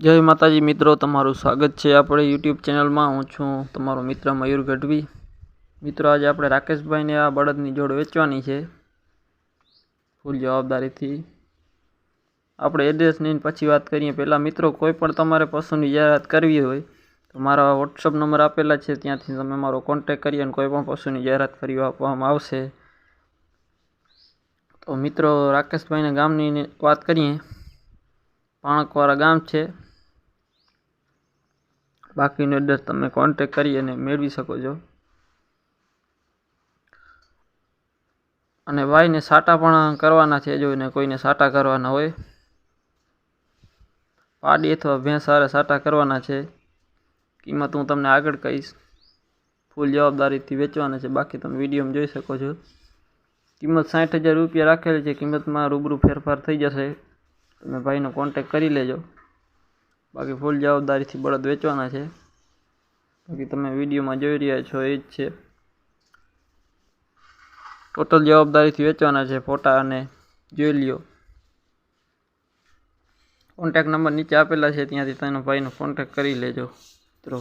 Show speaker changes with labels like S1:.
S1: જય માતાજી મિત્રો, તમારું સ્વાગત છે આપણે યુટ્યુબ ચેનલમાં. હું છું તમારો મિત્ર મયુર ગઢવી. મિત્રો, આજે આપણે રાકેશભાઈને આ બળદની જોડ વેચવાની છે. ફૂલ જવાબદારીથી. આપણે એડ્રેસની પછી વાત કરીએ. પહેલાં મિત્રો, કોઈ પણ તમારે પશુની જાહેરાત કરવી હોય, તો મારા વોટ્સઅપ નંબર આપેલા છે. ત્યાંથી તમે મારો કોન્ટેક કરી અને કોઈ પણ પશુની જાહેરાત કરી આપવામાં આવશે. તો મિત્રો, રાકેશભાઈના ગામની વાત કરીએ. પાણકવાળા ગામ છે. બાકીનો એડ્રેસ તમે કોન્ટેક કરી અને મેળવી શકો છો. અને ભાઈને સાટા પણ કરવાના છે, જો એને કોઈને સાટા કરવાના હોય. પાડી અથવા ભેંસ હારે સાટા કરવાના છે. કિંમત હું તમને આગળ કહીશ. ફૂલ જવાબદારીથી વેચવાના છે, બાકી તમે વિડીયોમાં જોઈ શકો છો. કિંમત સાઠ હજાર રૂપિયા રાખેલી છે, કિંમતમાં રૂબરૂ ફેરફાર થઈ જશે. તમે ભાઈનો કોન્ટેક કરી લેજો. બાકી ફૂલ જવાબદારીથી બળદ વેચવાના છે. બાકી તમે વિડીયોમાં જોઈ રહ્યા છો એ જ છે. ટોટલ જવાબદારીથી વેચવાના છે ફોટા અને જોઈ લ્યો કોન્ટેક નંબર નીચે આપેલા છે, ત્યાંથી તેનો ભાઈનો કોન્ટેક કરી લેજો, મિત્રો.